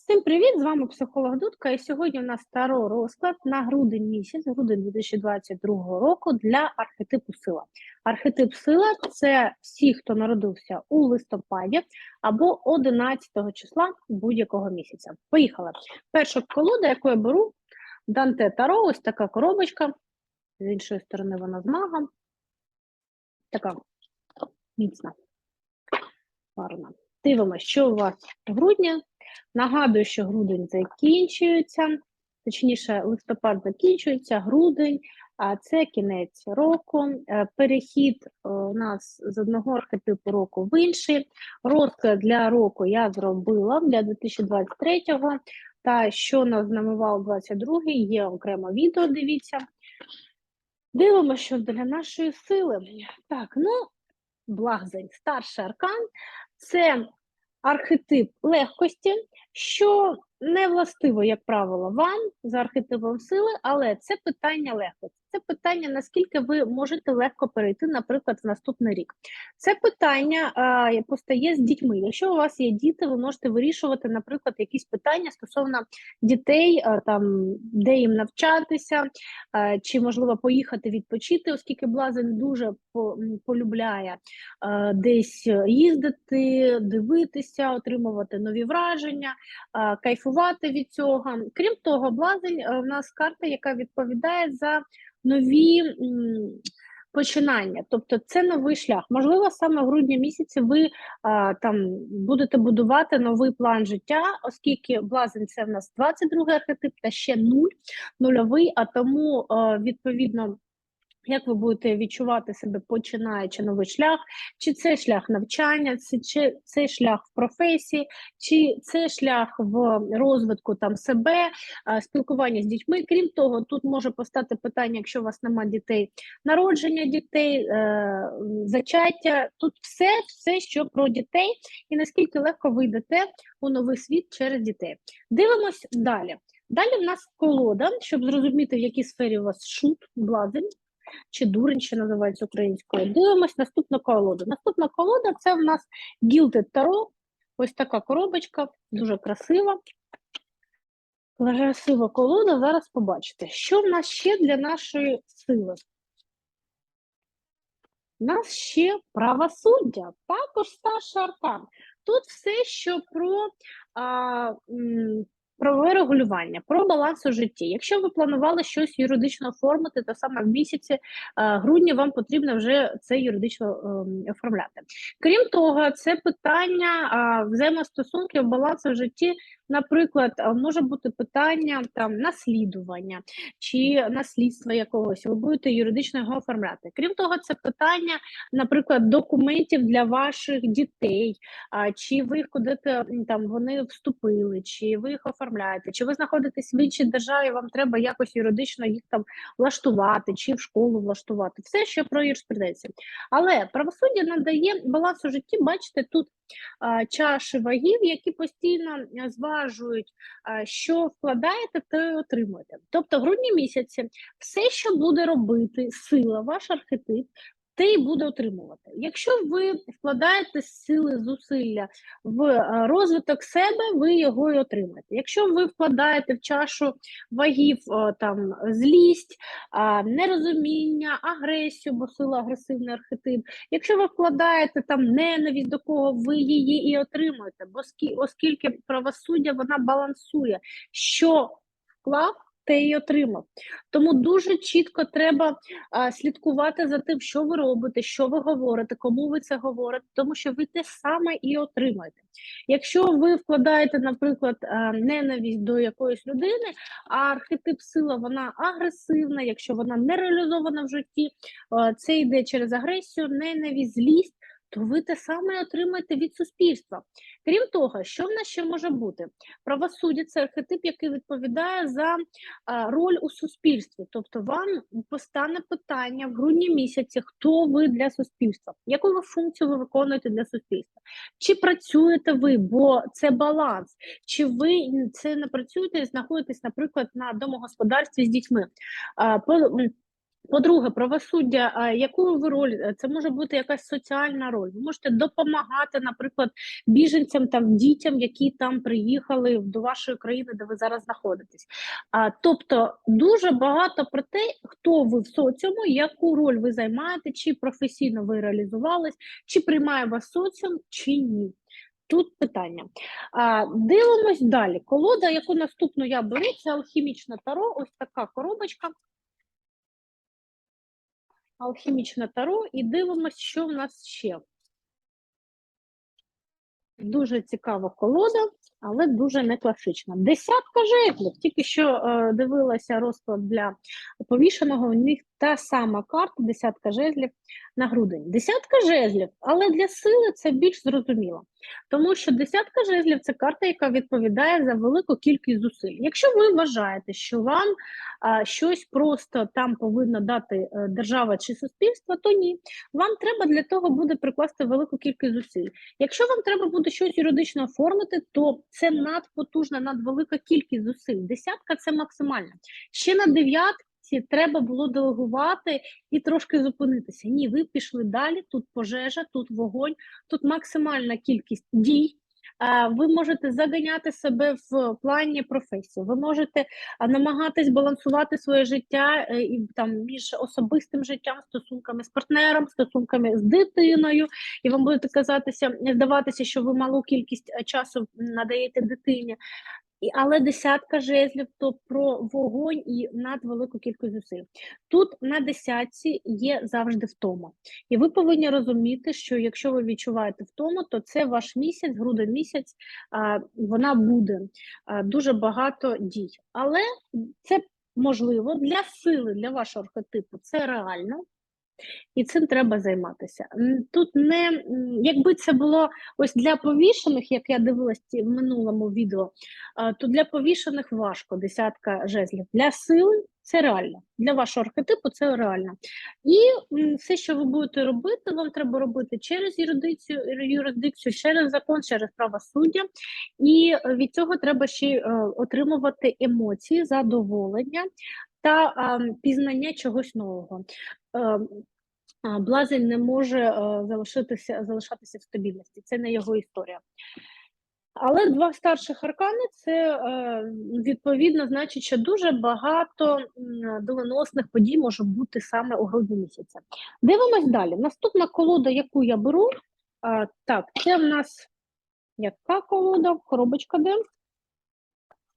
Всім привіт! З вами психолог Дудка. І сьогодні у нас таро розклад на грудень місяць, грудень 2022 року для архетипу сила. Архетип сила це всі, хто народився у листопаді або 11 числа будь-якого місяця. Поїхали. Перша колода, яку я беру, Данте Таро, ось така коробочка. З іншої сторони вона з магом. Така міцна. Гарна. Дивимося, що у вас в грудні. Нагадую, що грудень закінчується, точніше, листопад закінчується, грудень, а це кінець року. Е, перехід е, у нас з одного архетипу року в інший. Розклад для року я зробила для 2023-го. Та що нас знамував 22-й, є окремо відео, дивіться. Дивимося, що для нашої сили. Так, ну, Благзень, старший аркан це архетип легкості, що не властиво, як правило, вам за архетипом сили, але це питання легкості. Це питання, наскільки ви можете легко перейти, наприклад, в наступний рік. Це питання а, постає з дітьми. Якщо у вас є діти, ви можете вирішувати, наприклад, якісь питання стосовно дітей, а, там, де їм навчатися, а, чи можливо поїхати відпочити, оскільки блазень дуже по, полюбляє а, десь їздити, дивитися, отримувати нові враження, а, кайфувати від цього. Крім того, блазень у нас карта, яка відповідає за нові починання, тобто це новий шлях. Можливо, саме в грудні місяці ви а, там будете будувати новий план життя, оскільки блазень це в нас 22 архетип та ще нуль, нульовий, а тому а, відповідно. Як ви будете відчувати себе, починаючи новий шлях, чи це шлях навчання, чи це шлях в професії, чи це шлях в розвитку там себе, спілкування з дітьми. Крім того, тут може постати питання, якщо у вас немає дітей, народження дітей, е, зачаття. Тут все, все, що про дітей, і наскільки легко ви йдете у новий світ через дітей. Дивимось далі. Далі в нас колода, щоб зрозуміти, в якій сфері у вас шут, блазень чи дурень, що називається українською. Дивимось наступну колоду. Наступна колода це в нас Gilded Tarot. Ось така коробочка, дуже красива. Красива колода, зараз побачите. Що в нас ще для нашої сили? У нас ще правосуддя, також старший аркан. Тут все, що про а, правове регулювання, про баланс у житті. Якщо ви планували щось юридично оформити, то саме в місяці е, грудня вам потрібно вже це юридично ем, оформляти. Крім того, це питання взаємостосунків балансу в житті Наприклад, може бути питання там наслідування чи наслідства якогось, ви будете юридично його оформляти. Крім того, це питання, наприклад, документів для ваших дітей, чи ви кудите там вони вступили, чи ви їх оформляєте, чи ви знаходитесь в іншій державі, вам треба якось юридично їх там влаштувати, чи в школу влаштувати. Все, що про юриспруденцію. Але правосуддя надає баланс у житті, бачите, тут а, чаші вагів, які постійно зважують зважують, що вкладаєте, то й отримуєте. Тобто, в грудні місяці все, що буде робити сила, ваш архетип, те й буде отримувати. Якщо ви вкладаєте сили зусилля в е, розвиток себе, ви його і отримаєте. Якщо ви вкладаєте в чашу вагів е, там злість, нерозуміння, агресію, бо сила агресивний архетип. Якщо ви вкладаєте там ненависть до кого, ви її і отримуєте, бо оскільки правосуддя вона балансує, що вклав те й отримав. Тому дуже чітко треба а, слідкувати за тим, що ви робите, що ви говорите, кому ви це говорите, тому що ви те саме і отримаєте. Якщо ви вкладаєте, наприклад, ненависть до якоїсь людини, а архетип сила вона агресивна, якщо вона не реалізована в житті, це йде через агресію, ненависть, злість то ви те саме отримаєте від суспільства. Крім того, що в нас ще може бути? Правосуддя це архетип, який відповідає за роль у суспільстві. Тобто, вам постане питання в грудні місяці, хто ви для суспільства, яку ви функцію ви виконуєте для суспільства? Чи працюєте ви, бо це баланс, чи ви це не працюєте і знаходитесь, наприклад, на домогосподарстві з дітьми? По-друге, правосуддя, яку ви роль? е, Це може бути якась соціальна роль. Ви можете допомагати, наприклад, біженцям там, дітям, які там приїхали до вашої країни, де ви зараз знаходитесь. А, тобто дуже багато про те, хто ви в соціуму, яку роль ви займаєте, чи професійно ви реалізувались, чи приймає вас соціум, чи ні. Тут питання. А, дивимось далі. Колода, яку наступну я беру, це алхімічна таро, ось така коробочка. Алхімічне таро, і дивимося, що в нас ще. Дуже цікава колода, але дуже не класична. Десятка жезлів. Тільки що е, дивилася розклад для повішеного. У них та сама карта, десятка жезлів на грудень. Десятка жезлів, але для сили це більш зрозуміло. Тому що десятка жезлів це карта, яка відповідає за велику кількість зусиль. Якщо ви вважаєте, що вам щось просто там повинна дати е, держава чи суспільство, то ні. Вам треба для того буде прикласти велику кількість зусиль. Якщо вам треба буде щось юридично оформити, то це надпотужна, надвелика кількість зусиль. Десятка це максимальна. Ще на дев'ятці треба було делегувати і трошки зупинитися. Ні, ви пішли далі. Тут пожежа, тут вогонь, тут максимальна кількість дій. Ви можете заганяти себе в плані професії. Ви можете намагатись балансувати своє життя е, і там між особистим життям, стосунками з партнером, стосунками з дитиною, і вам буде казатися, здаватися, що ви малу кількість е, часу надаєте дитині. І, але десятка жезлів то про вогонь і надвелику кількість зусиль. Тут на десятці є завжди втома. І ви повинні розуміти, що якщо ви відчуваєте втому, то це ваш місяць, грудень місяць, а, вона буде а, дуже багато дій. Але це можливо для сили, для вашого архетипу, це реально. І цим треба займатися. Тут не якби це було ось для повішених, як я дивилась в минулому відео, то для повішених важко десятка жезлів. Для сили це реально. Для вашого архетипу це реально. І все, що ви будете робити, вам треба робити через юрисдикцію, юрисдикцію, через закон, через правосуддя. І від цього треба ще е, отримувати емоції, задоволення та а, пізнання чогось нового. Е, а, Блазень не може е, залишитися, залишатися в стабільності, це не його історія. Але два старших аркани це е, відповідно значить, що дуже багато доленосних подій може бути саме у грудні місяця. Дивимось далі. Наступна колода, яку я беру, так, це в нас яка колода? Коробочка де?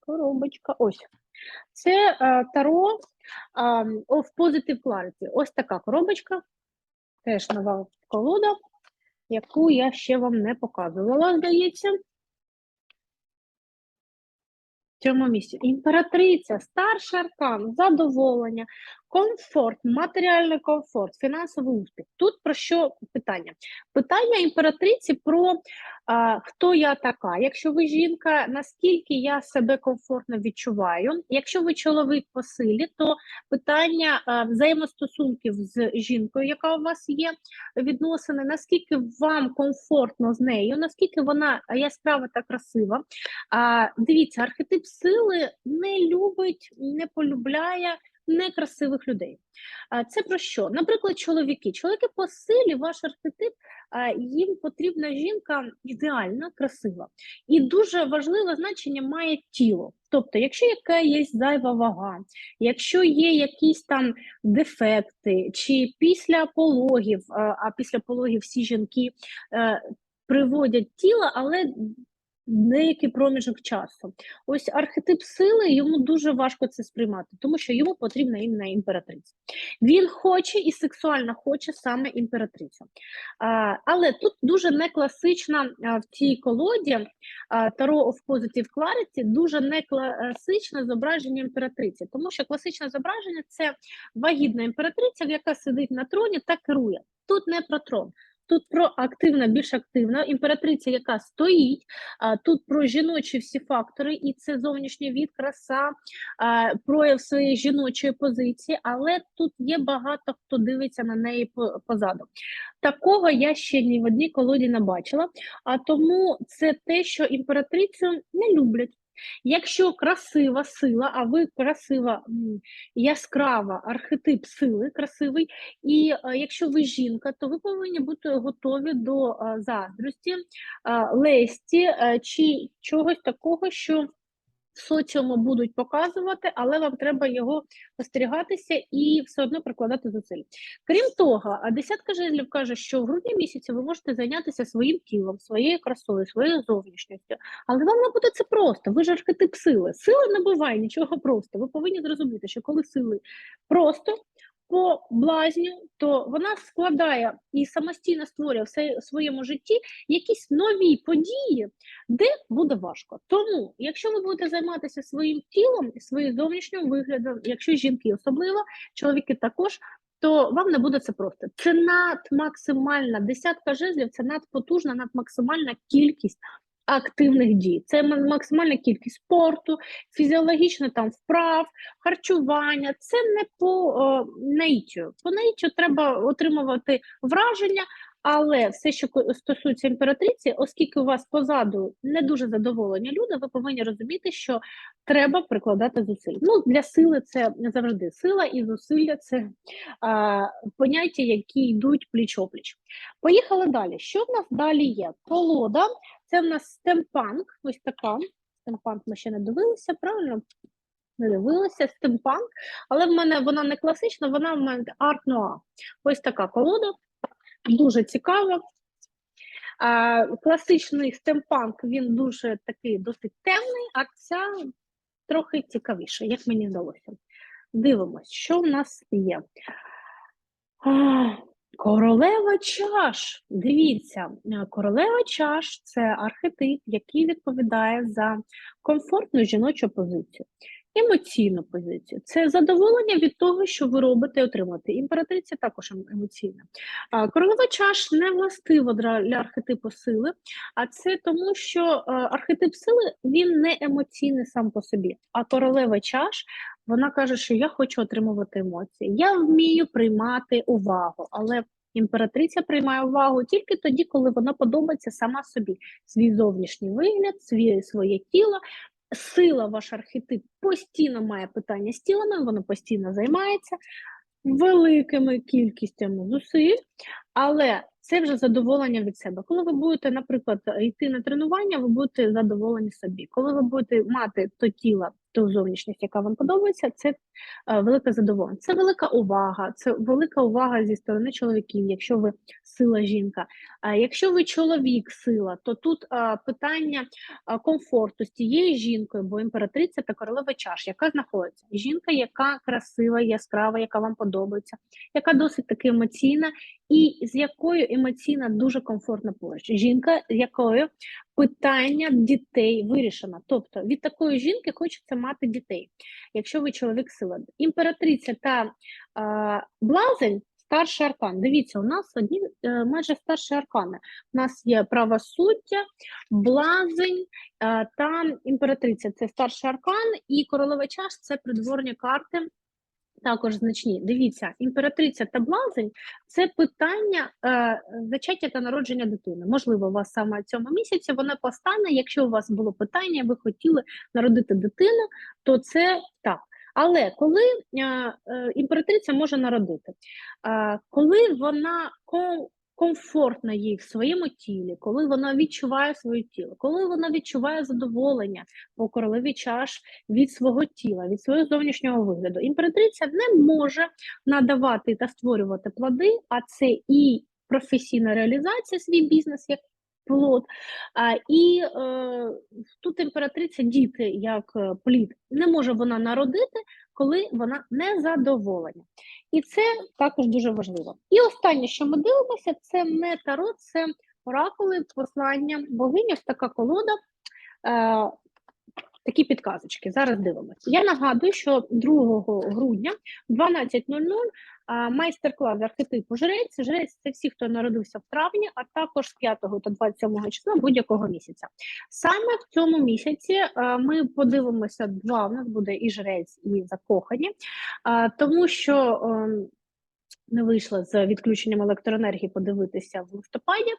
Коробочка, ось. Це е, Таро of Positive Clarity. Ось така коробочка. Теж нова колода, яку я ще вам не показувала, здається. В цьому місці. Імператриця, старший аркан, задоволення, комфорт, матеріальний комфорт, фінансовий успіх. Тут про що питання? Питання імператриці про а, хто я така. Якщо ви жінка, наскільки я себе комфортно відчуваю. Якщо ви чоловік по силі, то питання а, взаємостосунків з жінкою, яка у вас є, відносини, наскільки вам комфортно з нею, наскільки вона яскрава та красива. А, дивіться, архетип сили не любить, не полюбляє некрасивих людей. Це про що? Наприклад, чоловіки. Чоловіки по силі, ваш архетип, їм потрібна жінка ідеальна, красива. І дуже важливе значення має тіло. Тобто, якщо яка є зайва вага, якщо є якісь там дефекти, чи після пологів, а, після пологів всі жінки е, приводять тіло, але деякий проміжок часу. Ось архетип сили йому дуже важко це сприймати, тому що йому потрібна іменно імператриця. Він хоче і сексуально хоче саме імператрицю. А, але тут дуже не класична в цій колоді Таро of Positive Clarity, дуже не класичне зображення імператриці, тому що класичне зображення це вагітна імператриця, яка сидить на троні та керує. Тут не про трон. Тут про активна, більш активна імператриця, яка стоїть. Тут про жіночі всі фактори, і це зовнішній від, краса, а, прояв своєї жіночої позиції, але тут є багато хто дивиться на неї позаду. Такого я ще ні в одній колоді не бачила. А тому це те, що імператрицю не люблять. Якщо красива сила, а ви красива, яскрава архетип сили, красивий, і е, якщо ви жінка, то ви повинні бути готові до е, заздрості, е, лесті чи чогось такого, що в соціуму будуть показувати, але вам треба його остерігатися і все одно прикладати зусиль. Крім того, десятка жезлів каже, що в грудні місяці ви можете зайнятися своїм тілом, своєю красою, своєю зовнішністю. Але вам не буде це просто. Ви ж архетип сили. Сила не буває нічого просто. Ви повинні зрозуміти, що коли сили просто. По блазню, то вона складає і самостійно створює в своєму житті якісь нові події, де буде важко. Тому, якщо ви будете займатися своїм тілом, своїм зовнішнім виглядом, якщо жінки особливо, чоловіки також. То вам не буде це просто. Це надмаксимальна десятка жезлів, це надпотужна, надмаксимальна кількість активних дій. Це максимальна кількість спорту, фізіологічно там вправ, харчування. Це не по нейтю. По нейтю треба отримувати враження, але все, що стосується імператриці, оскільки у вас позаду не дуже задоволені люди, ви повинні розуміти, що треба прикладати зусиль. Ну для сили це не завжди сила і зусилля це а, поняття, які йдуть пліч опліч. Поїхали далі. Що в нас далі є? Колода, це в нас стемпанк. Ось така. Стемпанк ми ще не дивилися, правильно? Не дивилися, стемпанк, але в мене вона не класична, вона в мене арт-нуа. Ось така колода дуже цікаво. А, Класичний стемпанк він дуже такий досить темний, а ця трохи цікавіша, як мені здалося. Дивимось, що в нас є. А, Королева чаш. Дивіться, королева чаш це архетип, який відповідає за комфортну жіночу позицію емоційну позицію. Це задоволення від того, що ви робите, отримати. Імператриця також ем, емоційна. Королева чаш не властива для архетипу сили, а це тому, що е, архетип сили він не емоційний сам по собі. А королева чаш вона каже, що я хочу отримувати емоції. Я вмію приймати увагу, але Імператриця приймає увагу тільки тоді, коли вона подобається сама собі, свій зовнішній вигляд, своє тіло, сила, ваш архетип постійно має питання з тілами, воно постійно займається великими кількістями зусиль, але це вже задоволення від себе. Коли ви будете, наприклад, йти на тренування, ви будете задоволені собі. Коли ви будете мати то тіло, ту зовнішність, яка вам подобається, це е, велике задоволення. Це велика увага, це велика увага зі сторони чоловіків, якщо ви сила жінка. А якщо ви чоловік сила, то тут а, питання а, комфорту з тією жінкою, бо імператриця та королева чаш, яка знаходиться. Жінка, яка красива, яскрава, яка вам подобається, яка досить таки емоційна, і з якою емоційно дуже комфортно поруч. Жінка, якою питання дітей вирішено. Тобто від такої жінки хочеться мати дітей, якщо ви чоловік сила. Імператриця та а, блазень. Старший аркан. Дивіться, у нас одні е, майже старші аркани. У нас є правосуддя, блазень е, та імператриця це старший аркан, і королева чаш це придворні карти також значні. Дивіться, імператриця та блазень це питання е, зачаття та народження дитини. Можливо, у вас саме цьому місяці воно постане. Якщо у вас було питання, ви хотіли народити дитину, то це так. Але коли е, е, імператриця може народити, е, коли вона комфортна їй в своєму тілі, коли вона відчуває своє тіло, коли вона відчуває задоволення по королеві чаш від свого тіла, від свого зовнішнього вигляду, імператриця не може надавати та створювати плоди, а це і професійна реалізація свій бізнес як плод. А, І е, тут імператриця діти як е, плід не може вона народити, коли вона не задоволена. І це також дуже важливо. І останнє, що ми дивимося, це не таро, це оракули, послання богиня, така колода. Е, Такі підказочки. Зараз дивимося. Я нагадую, що 2 грудня 12.00 майстер-клас архетипу жрець. Жрець це всі, хто народився в травні, а також з 5 та 27 числа будь-якого місяця. Саме в цьому місяці ми подивимося два. У нас буде і жрець, і закохані, тому що. Ем, не вийшла з відключенням електроенергії подивитися в листопаді,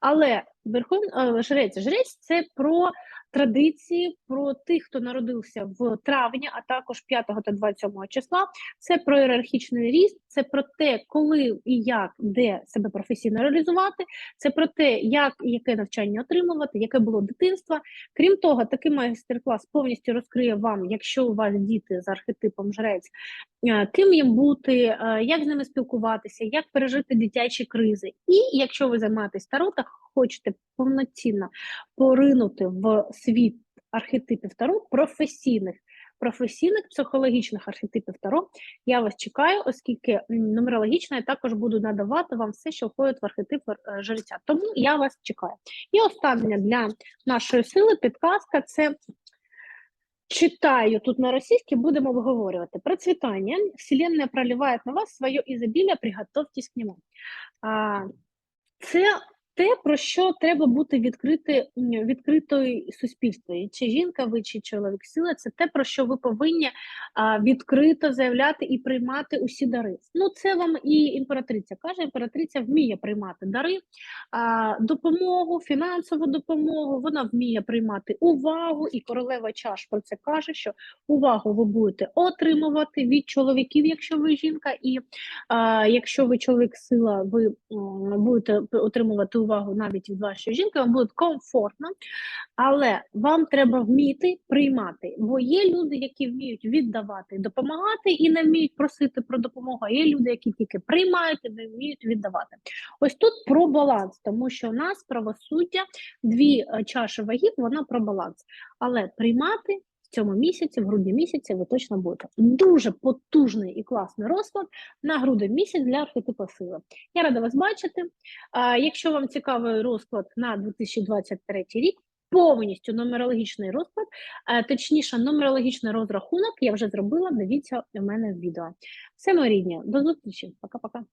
але верхов... е, жрець, жрець це про традиції, про тих, хто народився в травні, а також 5 та 27 числа. Це про ієрархічний ріст, це про те, коли і як, де себе професійно реалізувати, це про те, як і яке навчання отримувати, яке було дитинство. Крім того, такий майстер-клас повністю розкриє вам, якщо у вас діти з архетипом жрець, е, ким їм бути, е, як з ними спілкуватися, як пережити дитячі кризи. І якщо ви займаєтесь таро та хочете повноцінно поринути в світ архетипів таро професійних. Професійних психологічних архетипів Таро я вас чекаю, оскільки нумерологічно я також буду надавати вам все, що входить в архетип е, жреця. Тому я вас чекаю. І останнє для нашої сили підказка це читаю тут на російській, будемо обговорювати. Процвітання. Вселенная проливає на вас своє ізобілля, приготовьтесь к нему. А, це те, про що треба бути відкрити, відкритою суспільству. Чи жінка ви, чи чоловік сила, це те, про що ви повинні а, відкрито заявляти і приймати усі дари. Ну, це вам і імператриця каже, імператриця вміє приймати дари, а, допомогу, фінансову допомогу, вона вміє приймати увагу, і королева чаш про це каже, що увагу ви будете отримувати від чоловіків, якщо ви жінка, і а, якщо ви чоловік сила, ви м, будете отримувати увагу навіть від вашої жінки, вам буде комфортно, але вам треба вміти приймати, бо є люди, які вміють віддавати, допомагати і не вміють просити про допомогу. А є люди, які тільки приймають і не вміють віддавати. Ось тут про баланс, тому що у нас правосуддя, дві е, чаші вагів, вона про баланс. Але приймати цьому місяці, в грудні місяці, ви точно будете. Дуже потужний і класний розклад на грудень місяць для архетипу сили. Я рада вас бачити. Якщо вам цікавий розклад на 2023 рік, повністю нумерологічний розклад, точніше, нумерологічний розрахунок я вже зробила. Дивіться у мене в відео. Все, мої рідні, до зустрічі. Пока-пока.